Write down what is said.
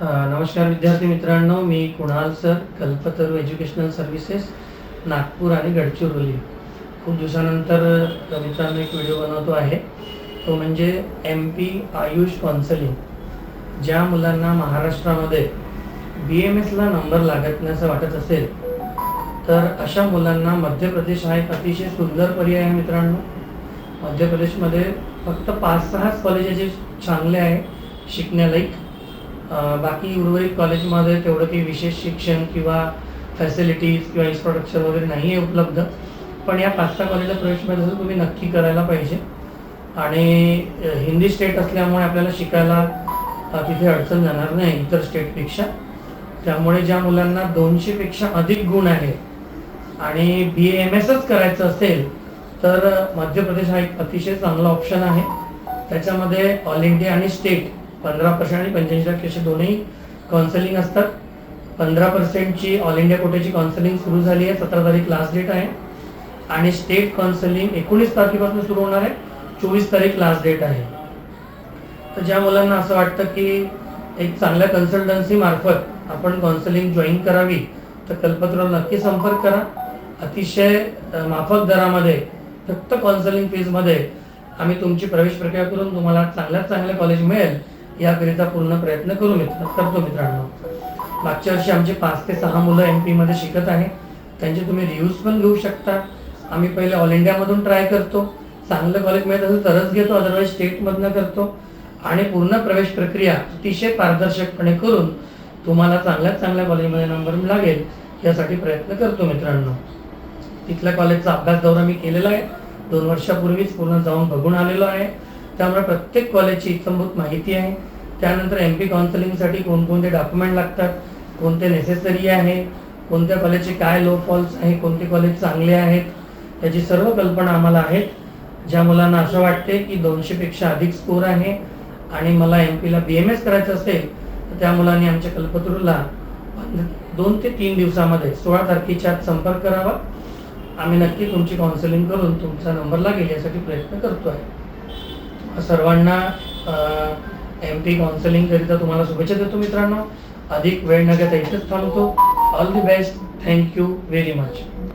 नमस्कार विद्यार्थी मित्रांनो मी Kunal sir Kalpataru educational services Nagpur आणि गडचिरोली. खूप दिवसानंतर मित्रांनो एक व्हिडिओ बनवतो आहे. तो म्हणजे एम पी आयुष कॉन्सलिंग ज्या मुलांना महाराष्ट्रामध्ये बी एम एसला नंबर लागत नाही असं वाटत असेल तर अशा मुलांना मध्य प्रदेश हा एक अतिशय सुंदर पर्याय आहे मित्रांनो. मध्य प्रदेशमध्ये फक्त पाच सहाच कॉलेजेस चांगले आहे शिकण्यालायक बाकी उर्वरित कॉलेजमध्ये तेवढं काही विशेष शिक्षण किंवा फॅसिलिटीज किंवा इन्फ्रास्ट्रक्चर वगैरे नाही आहे उपलब्ध. पण या पाच सहा कॉलेजला प्रवेश मिळत तुम्ही नक्की करायला पाहिजे. आणि हिंदी स्टेट असल्यामुळे आपल्याला शिकायला तिथे अडचण जाणार नाही इतर स्टेटपेक्षा त्यामुळे ज्या मुलांना दोनशेपेक्षा अधिक गुण आहे आणि बी एम एसच करायचं असेल तर मध्य प्रदेश हा एक अतिशय चांगला ऑप्शन आहे. त्याच्यामध्ये ऑल इंडिया आणि स्टेट पंधरा पर्सेंट आणि पंच्याऐंशी टक्के असे दोन्ही काउन्सलिंग असतात. पंधरा पर्सेंटची ऑल इंडिया कोटेची काउन्सलिंग सुरू झाली आहे. सतरा तारीख लास्ट डेट आहे. आणि स्टेट काउन्सलिंग एकोणीस तारखेपासून सुरू होणार आहे. चोवीस तारीख लास्ट डेट आहे. तर ज्या मुलांना असं वाटतं की एक चांगल्या कन्सल्टन्सी मार्फत आपण काउन्सलिंग जॉईन करावी तर कल्पतरूला नक्की संपर्क करा. अतिशय माफक दरामध्ये फक्त काउन्सलिंग फीजमध्ये आम्ही तुमची प्रवेश प्रक्रिया करून तुम्हाला चांगल्यात चांगलं कॉलेज मिळेल. याकरिता पूर्ण प्रयत्न करू मित्र करतो मित्रांनो. मागच्या वर्षी आमचे पाच ते सहा मुलं एम पीमध्ये शिकत आहे. त्यांचे तुम्ही रिव्ह्यूज पण घेऊ शकता. आम्ही पहिले ऑल इंडियामधून ट्राय करतो. चांगलं कॉलेज मिळत असेल तरच घेतो अदरवाईज स्टेटमधनं करतो. आणि पूर्ण प्रवेश प्रक्रिया अतिशय पारदर्शकपणे करून तुम्हाला चांगल्यात चांगल्या कॉलेजमध्ये नंबर लागेल यासाठी प्रयत्न करतो मित्रांनो. तिथल्या कॉलेजचा अभ्यास दौरा मी केलेला आहे. दोन वर्षापूर्वीच पूर्ण जाऊन बघून आलेलो आहे. त्यामुळे प्रत्येक कॉलेजची इत्तमभूत माहिती आहे. त्यानंतर एम पी काउन्सिलिंगसाठी कोणकोणते डॉक्युमेंट लागतात कोणते नेसेसरी आहे कोणत्या कॉलेजचे काय लो फॉल्स आहे कोणते कॉलेज चांगले आहेत याची सर्व कल्पना आम्हाला आहेत. ज्या मुलांना असं वाटते की दोनशेपेक्षा अधिक स्कोर आहे आणि मला एम पीला बी एम एस करायचं असेल तर त्या मुलांनी आमच्या कल्पतरूला दोन ते तीन दिवसामध्ये सोळा तारखेच्या आत संपर्क करावा. आम्ही नक्की तुमची काउन्सिलिंग करून तुमचा नंबर लागेल यासाठी प्रयत्न करतो आहे सर्वांना एम पी काउन्सिलिंगकरिता तुम्हाला शुभेच्छा देतो मित्रांनो. अधिक वेळ न घेता इथेच थांबतो. All the best thank you very much